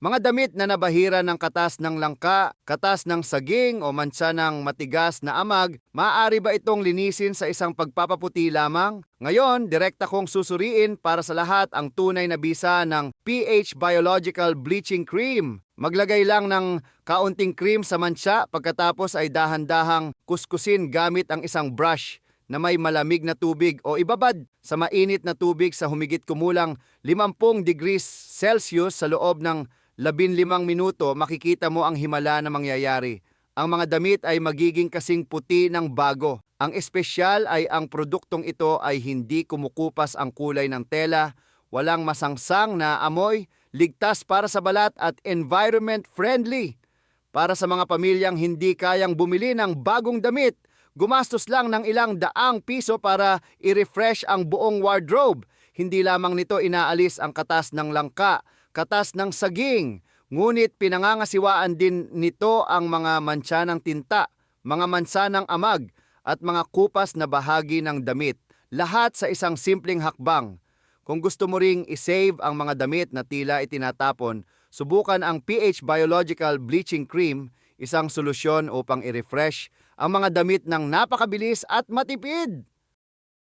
Mga damit na nabahira ng katas ng langka, katas ng saging o mansa ng matigas na amag, maaari ba itong linisin sa isang pagpapaputi lamang? Ngayon, direkta kong susuriin para sa lahat ang tunay na bisa ng pH Biological Bleaching Cream. Maglagay lang ng kaunting cream sa mansa pagkatapos ay dahan-dahang kuskusin gamit ang isang brush na may malamig na tubig o ibabad sa mainit na tubig sa humigit kumulang 50 degrees Celsius sa loob ng 15 minuto makikita mo ang himala na mangyayari. Ang mga damit ay magiging kasing puti ng bago. Ang espesyal ay ang produktong ito ay hindi kumukupas ang kulay ng tela, walang masangsang na amoy, ligtas para sa balat at environment friendly. Para sa mga pamilyang hindi kayang bumili ng bagong damit, gumastos lang ng ilang daang piso para i-refresh ang buong wardrobe. Hindi lamang nito inaalis ang katas ng langka, katas ng saging, ngunit pinangangasiwaan din nito ang mga mansa ng tinta, mga mansa ng amag, at mga kupas na bahagi ng damit. Lahat sa isang simpleng hakbang. Kung gusto mo ring isave ang mga damit na tila itinatapon, subukan ang pH Biological Bleaching Cream, isang solusyon upang i-refresh ang mga damit ng napakabilis at matipid.